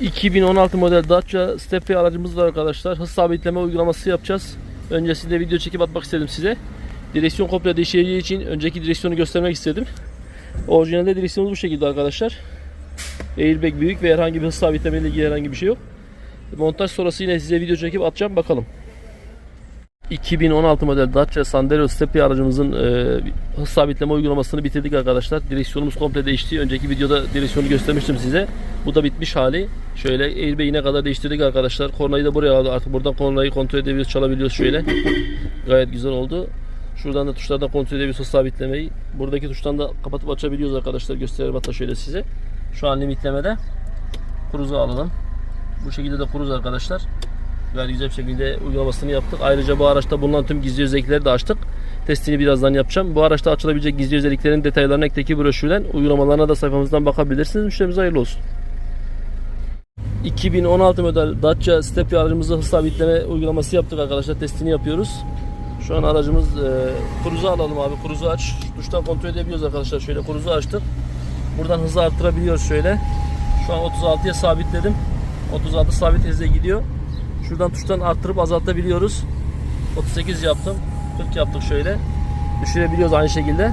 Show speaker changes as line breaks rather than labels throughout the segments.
2016 model Dacia Stepway aracımız var arkadaşlar. Hız sabitleme uygulaması yapacağız. Öncesinde video çekip atmak istedim size. Direksiyon komple değişeceği için önceki direksiyonu göstermek istedim. Orijinalde direksiyonumuz bu şekilde arkadaşlar. Airbag büyük ve herhangi bir hız sabitleme ile ilgili herhangi bir şey yok. Montaj sonrası yine size video çekip atacağım bakalım. 2016 model Dacia Sandero Stepway aracımızın e, hız sabitleme uygulamasını bitirdik arkadaşlar. Direksiyonumuz komple değişti. Önceki videoda direksiyonu göstermiştim size. Bu da bitmiş hali. Şöyle airbag'ine kadar değiştirdik arkadaşlar. Kornayı da buraya aldık. Artık buradan kornayı kontrol edebiliyoruz, çalabiliyoruz şöyle. Gayet güzel oldu. Şuradan da tuşlardan kontrol edebiliyoruz hız sabitlemeyi. Buradaki tuştan da kapatıp açabiliyoruz arkadaşlar. Gösterelim hatta şöyle size. Şu an limitlemede. Cruise'a alalım. Bu şekilde de cruise arkadaşlar. Gayet güzel bir şekilde uygulamasını yaptık. Ayrıca bu araçta bulunan tüm gizli özellikleri de açtık. Testini birazdan yapacağım. Bu araçta açılabilecek gizli özelliklerin detaylarını ekteki broşürden uygulamalarına da sayfamızdan bakabilirsiniz. Müşterimize hayırlı olsun. 2016 model Dacia Stepway aracımızda hız sabitleme uygulaması yaptık arkadaşlar. Testini yapıyoruz. Şu an aracımız e, cruise'u alalım abi. Cruise'u aç. Tuştan kontrol edebiliyoruz arkadaşlar. Şöyle cruise'u açtık. Buradan hızı arttırabiliyoruz şöyle. Şu an 36'ya sabitledim. 36 sabit hızla gidiyor. Şuradan tuştan arttırıp azaltabiliyoruz. 38 yaptım. 40 yaptık şöyle. Düşürebiliyoruz aynı şekilde.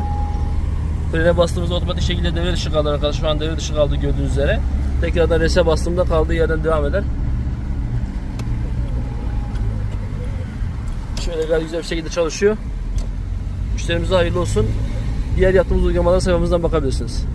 Frene bastığımızda otomatik şekilde devre dışı kalır arkadaşlar. Şu an devre dışı kaldı gördüğünüz üzere. Tekrardan rese bastığımda kaldığı yerden devam eder. Şöyle gayet güzel bir şekilde çalışıyor. Müşterimize hayırlı olsun. Diğer yaptığımız uygulamalara sayfamızdan bakabilirsiniz.